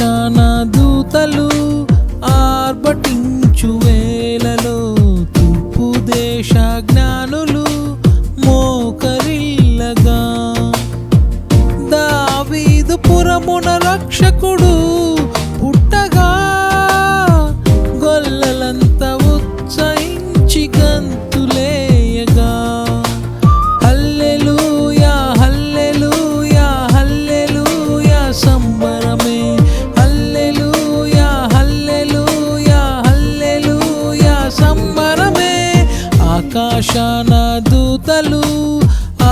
దిశాన దూతలు ఆర్భటించు వేలలో తూపు దేశ జ్ఞానులు మోకరిల్లగా. దావీదు పురమున రక్షకుడు ఆకాశాన దూతలు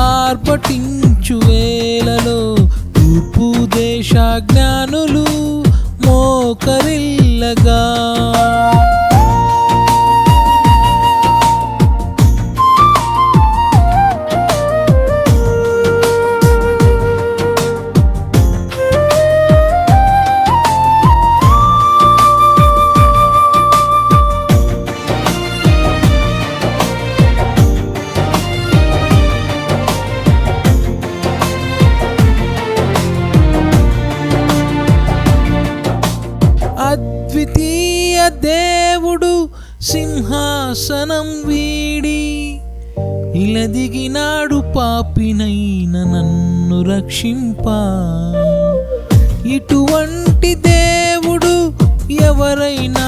ఆర్పటించు వేలలో తూర్పు దేశ జ్ఞానులు మోకరిల్లగా. అద్వితీయ దేవుడు సింహాసనం వీడి ఇలదిగినాడు పాపినైన నన్ను రక్షింప. ఇటువంటి దేవుడు ఎవరైనా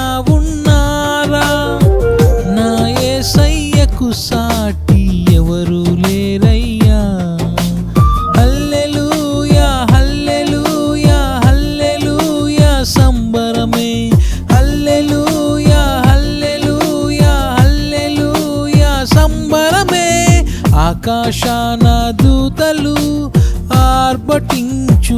ఆకాశాన దూతలు ఆర్భటించు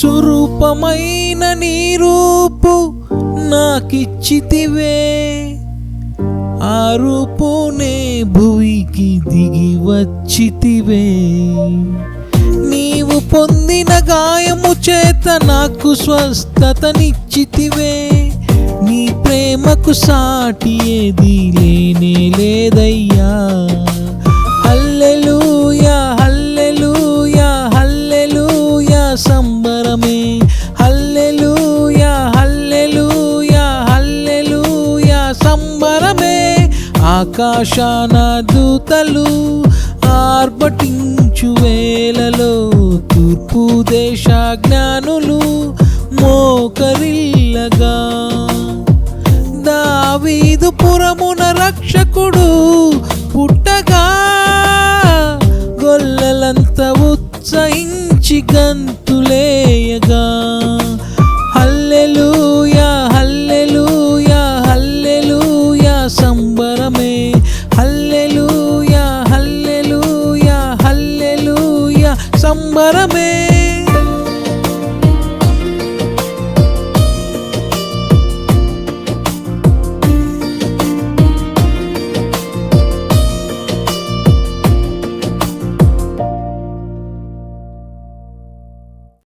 స్వరూపమైన నీ రూపు నాకిచ్చితివే. ఆ రూపునే భువికి దిగి వచ్చితివే. నీవు పొందిన గాయము చేత నాకు స్వస్థతనిచ్చితివే. నీ ప్రేమకు సాటి ఏది లేనే లేదయ్యా. ఆకాశాన దూతలు ఆర్భటించు వేలలో తూర్పు దేశ జ్ఞానులు మోకరిల్లగా. దావీదు పురమున రక్షకుడు పుట్టగా గొల్లలంత ఉత్సహించి గంతులేయగా. மரமே